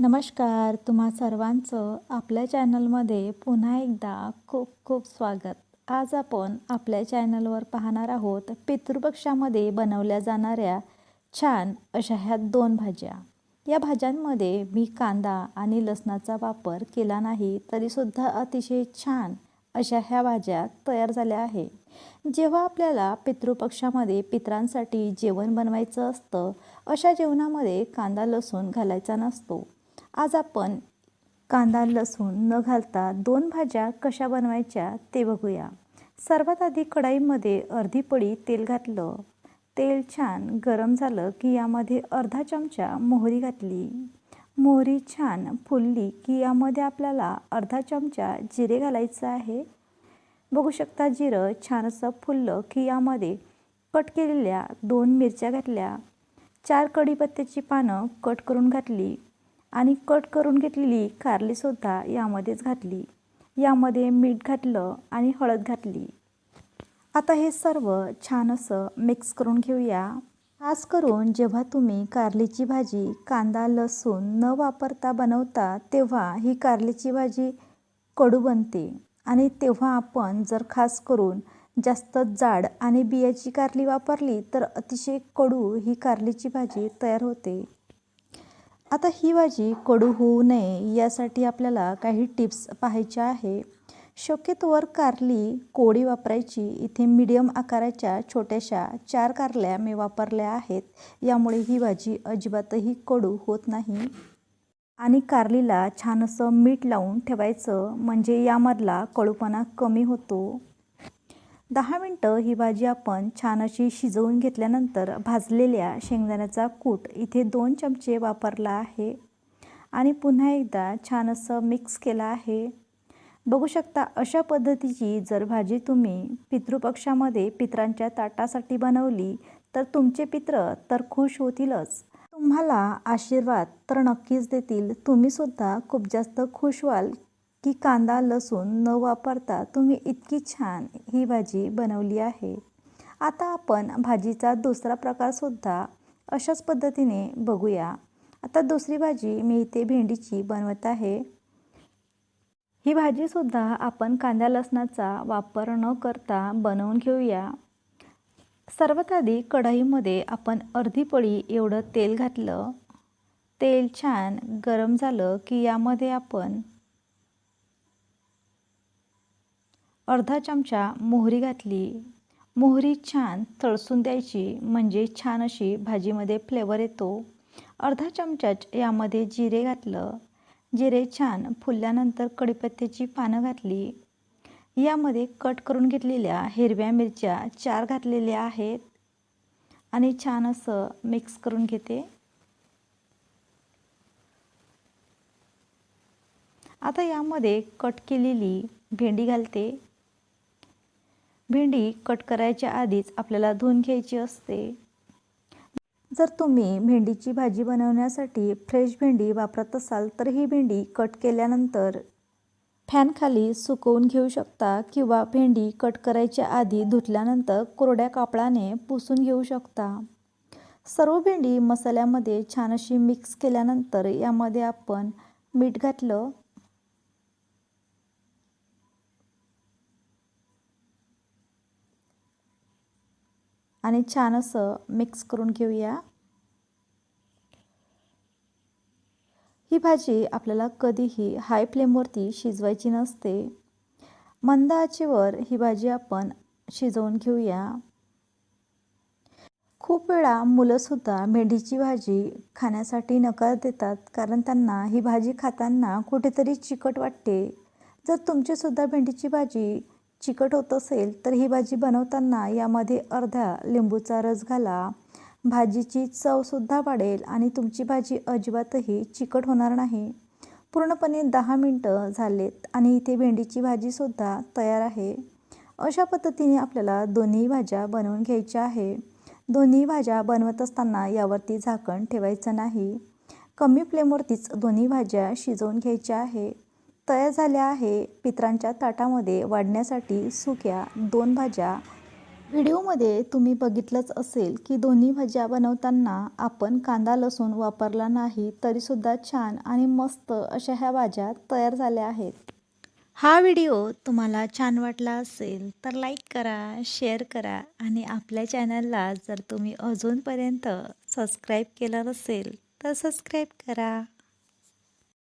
नमस्कार तुम्हा सर्वांचं आपल्या चॅनलमध्ये पुन्हा एकदा खूप खूप स्वागत. आज आपण आपल्या चॅनलवर पाहणार आहोत पितृपक्षामध्ये बनवल्या जाणाऱ्या छान अशा ह्या दोन भाज्या. या भाज्यांमध्ये मी कांदा आणि लसणाचा वापर केला नाही तरीसुद्धा अतिशय छान अशा ह्या भाज्या तयार झाल्या आहे. जेव्हा आपल्याला पितृपक्षामध्ये पितरांसाठी जेवण बनवायचं असतं अशा जेवणामध्ये कांदा लसूण घालायचा नसतो. आज आपण कांदा लसूण न घालता दोन भाज्या कशा बनवायच्या ते बघूया. सर्वात आधी कढाईमध्ये अर्धी पडी तेल घातलं. तेल छान गरम झालं की यामध्ये अर्धा चमचा मोहरी घातली. मोहरी छान फुलली की यामध्ये आपल्याला अर्धा चमचा जिरे घालायचं आहे. बघू शकता जिरं छान असं फुललं की यामध्ये कट केलेल्या दोन मिरच्या घातल्या. चार कढीपत्त्याची पानं कट करून घातली. आणि कट करून घेतलेली कारलीसुद्धा यामध्येच घातली. यामध्ये मीठ घातलं आणि हळद घातली. आता हे सर्व छान असं मिक्स करून घेऊया. खास करून जेव्हा तुम्ही कारलीची भाजी कांदा लसूण न वापरता बनवता तेव्हा ही कारलीची भाजी कडू बनते. आणि तेव्हा आपण जर खास करून जास्त जाड आणि बियाची कारली वापरली तर अतिशय कडू ही कारलीची भाजी तयार होते. आता ही भाजी कडू होऊ नये यासाठी आपल्याला काही टिप्स पाहायच्या आहे. शक्यतोवर कारली कोळी वापरायची. इथे मीडियम आकाराच्या छोट्याशा चार कारल्या मी वापरल्या आहेत. यामुळे ही भाजी अजिबातही कडू होत नाही. आणि कारलीला छान असं मीठ लावून ठेवायचं. म्हणजे यामधला कडूपणा कमी होतो. दहा मिनटं ही भाजी आपण छान अशी शिजवून घेतल्यानंतर भाजलेल्या शेंगदाण्याचा कूट इथे दोन चमचे वापरला आहे. आणि पुन्हा एकदा छान असं मिक्स केलं आहे. बघू शकता अशा पद्धतीची जर भाजी तुम्ही पितृपक्षामध्ये पित्रांच्या ताटासाठी बनवली तर तुमचे पित्र तर खुश होतीलच. तुम्हाला आशीर्वाद तर नक्कीच देतील. तुम्हीसुद्धा खूप जास्त खुश व्हाल की कांदा लसूण न वापरता तुम्ही इतकी छान ही भाजी बनवली आहे. आता आपण भाजीचा दुसरा प्रकारसुद्धा अशाच पद्धतीने बघूया. आता दुसरी भाजी मी इथे भेंडीची बनवत आहे. ही भाजीसुद्धा आपण कांदा लसणाचा वापर न करता बनवून घेऊया. सर्वात आधी कढईमध्ये आपण अर्धी पळी एवढं तेल घातलं. तेल छान गरम झालं की यामध्ये आपण अर्धा चमचा मोहरी घातली. मोहरी छान तळसून द्यायची म्हणजे छान अशी भाजीमध्ये फ्लेवर येतो. अर्धा चमचाच यामध्ये जिरे घातलं. जिरे छान फुलल्यानंतर कडीपत्त्याची पानं घातली. यामध्ये कट करून घेतलेल्या हिरव्या मिरच्या चार घातलेल्या आहेत. आणि छान असं मिक्स करून घेते. आता यामध्ये कट केलेली भेंडी घालते. भेंडी कट करायच्या आधीच आपल्याला धुवून घ्यायची असते. जर तुम्ही भेंडीची भाजी बनवण्यासाठी फ्रेश भेंडी वापरत असाल तर ही भेंडी कट केल्यानंतर फॅनखाली सुकवून घेऊ शकता किंवा भेंडी कट करायच्या आधी धुतल्यानंतर कोरड्या कापडाने पुसून घेऊ शकता. सर्व भेंडी मसाल्यामध्ये छान अशी मिक्स केल्यानंतर यामध्ये आपण मीठ घातलं आणि छान असं मिक्स करून घेऊया. ही भाजी आपल्याला कधीही हाय फ्लेमवरती शिजवायची नसते. मंद आचेवर ही भाजी आपण शिजवून घेऊया. खूप वेळा मुलंसुद्धा भेंडीची भाजी खाण्यासाठी नकार देतात कारण त्यांना ही भाजी खाताना कुठेतरी चिकट वाटते. जर तुमचीसुद्धा भेंडीची भाजी चिकट होत असेल तर ही भाजी बनवताना यामध्ये अर्धा लिंबूचा रस घाला. भाजीची चवसुद्धा वाढेल आणि तुमची भाजी अजिबातही चिकट होणार नाही. पूर्णपणे दहा मिनटं झालेत आणि इथे भेंडीची भाजीसुद्धा तयार आहे. अशा पद्धतीने आपल्याला दोन्ही भाज्या बनवून घ्यायच्या आहे. दोन्ही भाज्या बनवत असताना यावरती झाकण ठेवायचं नाही. कमी फ्लेमवरतीच दोन्ही भाज्या शिजवून घ्यायच्या आहे. तयार झाल्या आहे. पित्रांच्या ताटामध्ये वाढण्यासाठी सुक्या दोन भाज्या. व्हिडिओमध्ये तुम्ही बघितलंच असेल की दोन्ही भाज्या बनवताना आपण कांदा लसूण वापरला नाही तरीसुद्धा छान आणि मस्त अशा ह्या भाज्या तयार झाल्या आहेत. हा व्हिडिओ तुम्हाला छान वाटला असेल तर लाईक करा शेअर करा आणि आपल्या चॅनलला जर तुम्ही अजूनपर्यंत सबस्क्राईब केलं नसेल तर सबस्क्राईब करा.